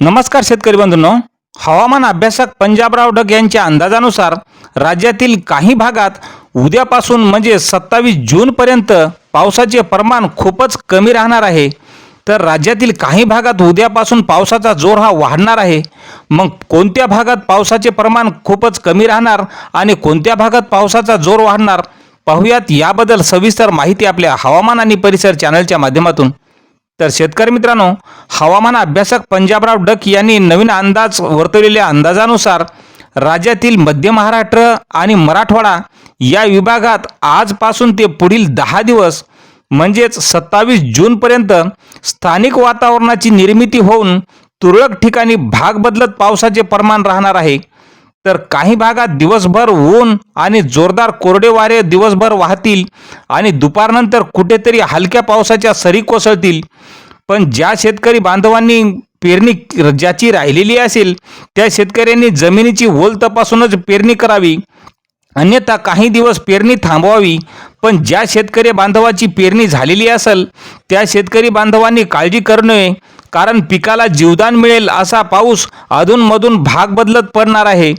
नमस्कार शेतकरी बंधूंनो. हवामान अभ्यासक पंजाबराव डग यांच्या अंदाजानुसार राज्यातील काही भागात उद्यापासून म्हणजे सत्तावीस जूनपर्यंत पावसाचे प्रमाण खूपच कमी राहणार आहे. तर राज्यातील काही भागात उद्यापासून पावसाचा जोर हा वाढणार आहे. मग कोणत्या भागात पावसाचे प्रमाण खूपच कमी राहणार आणि कोणत्या भागात पावसाचा जोर वाढणार? पाहुयात याबद्दल सविस्तर माहिती आपल्या हवामान आणि परिसर चॅनलच्या माध्यमातून. तर शेतकरी मित्रांनो हवामान अभ्यासक पंजाबराव डक यांनी नवीन अंदाज वर्तवलेल्या अंदाजानुसार राज्यातील मध्य महाराष्ट्र आणि मराठवाडा या विभागात आजपासून ते पुढील दहा दिवस म्हणजेच सत्तावीस जूनपर्यंत स्थानिक वातावरणाची निर्मिती होऊन तुरळक ठिकाणी भाग बदलत पावसाचे प्रमाण राहणार आहे. तर काही भागात दिवसभर ऊन आणि जोरदार कोरडे वारे दिवसभर वाहतील आणि दुपारनंतर कुठेतरी हलक्या पावसाच्या सरी कोसळतील. पण ज्या शेतकरी बांधवांनी पेरणी ज्याची राहिलेली असेल त्या शेतकऱ्यांनी जमिनीची ओल तपासूनच पेरणी करावी. अन्यथा काही दिवस पेरणी थांबवावी. पण ज्या शेतकरी बांधवाची पेरणी झालेली असेल त्या शेतकरी बांधवांनी काळजी करू नये. कारण पिकाला जीवदान मिळेल असा पाऊस अधूनमधून भाग बदलत पडणार आहे.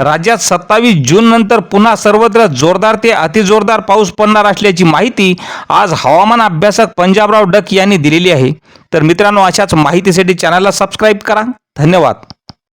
राज्यात सत्तावीस जून नंतर पुन्हा सर्वत्र जोरदार ते अतिजोरदार पाऊस पडणार असल्याची माहिती आज हवामान अभ्यासक पंजाबराव डक यांनी दिलेली आहे. तर मित्रांनो अशाच माहितीसाठी चॅनलला सबस्क्राईब करा. धन्यवाद.